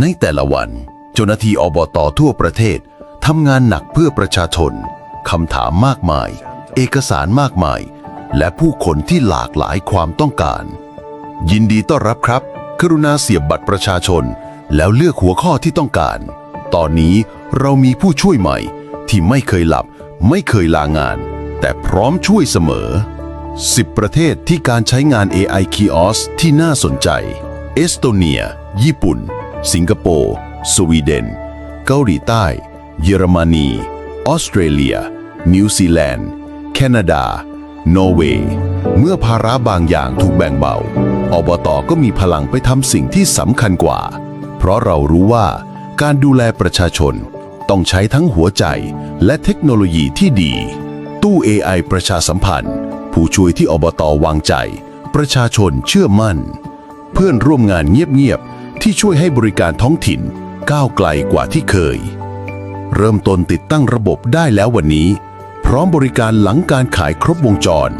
ในแต่ละวัน เจ้าหน้าที่อบตทั่วประเทศทำงานหนักเพื่อประชาชนคำถามมากมาย เอกสารมากมาย และผู้คนที่หลากหลายความต้องการ ยินดีต้อนรับครับ กรุณาเสียบบัตรประชาชน แล้วเลือกหัวข้อที่ต้องการ ตอนนี้เรามีผู้ช่วยใหม่ ที่ไม่เคยหลับ ไม่เคยลางาน แต่พร้อมช่วยเสมอ 10 ประเทศที่การใช้งาน AI Kiosk ที่น่าสนใจ เอสโตเนีย ญี่ปุ่น สิงคโปร์ สวีเดน เกาหลีใต้ เยอรมนี ออสเตรเลีย นิวซีแลนด์ แคนาดา นอร์เวย์ เมื่อภาระบางอย่างถูกแบ่งเบา อบตก็มีพลังไปทำสิ่งที่สำคัญกว่า เพราะเรารู้ว่าการดูแลประชาชนต้องใช้ทั้งหัวใจและเทคโนโลยีที่ดี ตู้ AI ประชาสัมพันธ์ ผู้ช่วยที่อบตวางใจ ประชาชนเชื่อมั่น เพื่อนร่วมงานเงียบๆ ที่ช่วยให้บริการท้องถิ่นก้าวไกลกว่าที่เคย เริ่มต้นติดตั้งระบบได้แล้ววันนี้ พร้อมบริการหลังการขายครบวงจร